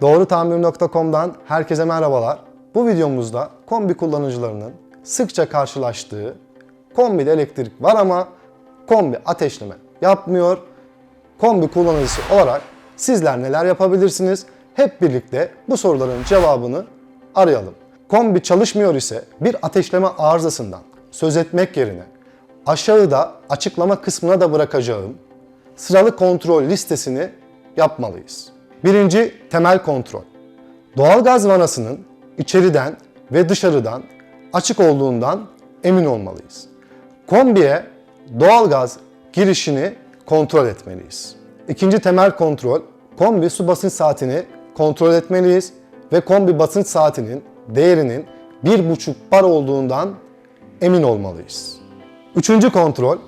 Doğrutamir.com'dan herkese merhabalar. Bu videomuzda kombi kullanıcılarının sıkça karşılaştığı kombide elektrik var ama kombi ateşleme yapmıyor. Kombi kullanıcısı olarak sizler neler yapabilirsiniz? Hep birlikte bu soruların cevabını arayalım. Kombi çalışmıyor ise bir ateşleme arızasından söz etmek yerine aşağıda açıklama kısmına da bırakacağım sıralı kontrol listesini yapmalıyız. Birinci temel kontrol. Doğalgaz vanasının içeriden ve dışarıdan açık olduğundan emin olmalıyız. Kombiye doğalgaz girişini kontrol etmeliyiz. İkinci temel kontrol, kombi su basınç saatini kontrol etmeliyiz ve kombi basınç saatinin değerinin 1,5 bar olduğundan emin olmalıyız. Üçüncü kontrol,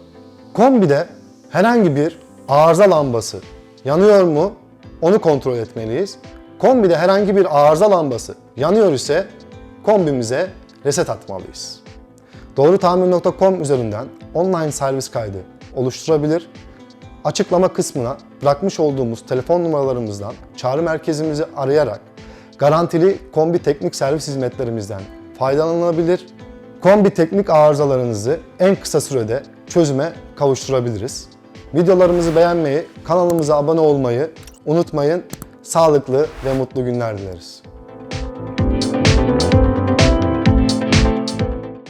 kombide herhangi bir arıza lambası yanıyor mu onu kontrol etmeliyiz. Kombide herhangi bir arıza lambası yanıyor ise kombimize reset atmalıyız. Doğrutamir.com üzerinden online servis kaydı oluşturabilir. Açıklama kısmına bırakmış olduğumuz telefon numaralarımızdan çağrı merkezimizi arayarak garantili kombi teknik servis hizmetlerimizden faydalanılabilir. Kombi teknik arızalarınızı en kısa sürede çözüme kavuşturabiliriz. Videolarımızı beğenmeyi, kanalımıza abone olmayı unutmayın. Sağlıklı ve mutlu günler dileriz.